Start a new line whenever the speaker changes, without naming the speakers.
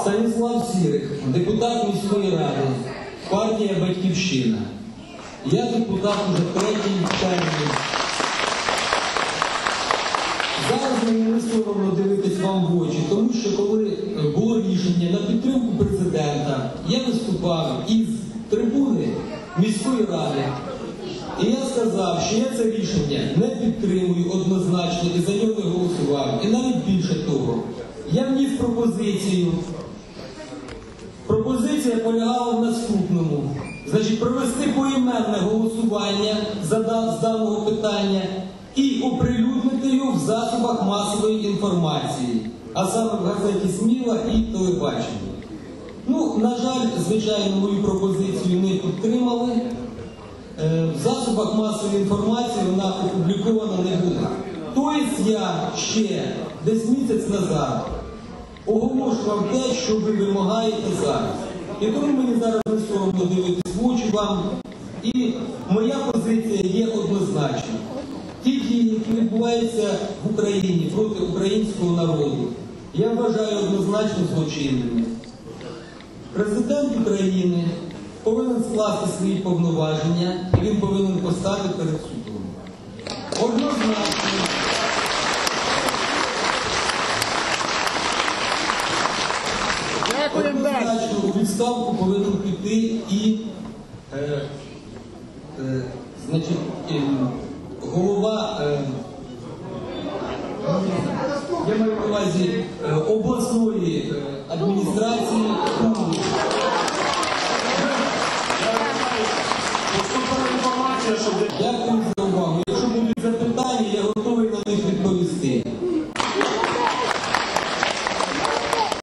Станіслав Сірих, депутат міської ради, партія Батьківщина. Я депутат уже третій термін. Зараз мені не соромно дивитись вам в очі, тому що коли було рішення на підтримку президента, я виступав із трибуни міської ради. І я сказав, що я це рішення не підтримую однозначно і за нього не голосував. І навіть більше я вніс пропозицію. Пропозиція полягала в наступному. Значить, провести поіменне голосування за з даного питання і оприлюднити його в засобах масової інформації, а саме в газеті Сміла і телебаченні. Ну, на жаль, звичайно, мою пропозицію не підтримали. Е, В засобах масової інформації вона опублікована не буде. Тобто я ще десь місяць назад оголошував те, що ви вимагаєте зараз. І тому мені зараз не соромно дивитись в очі вам. І моя позиція є однозначна. Ті дії, які відбуваються в Україні проти українського народу, я вважаю однозначно злочинними. Президент України повинен скласти свої повноваження і він повинен постати перед судом. Однозначно. вважаю, у відставку повинен піти і е, е, значить, е, голова. Е, я маю на увазі е, обласної е, адміністрації. Дякую
за увагу. Якщо
будуть запитання, я готовий на них відповісти.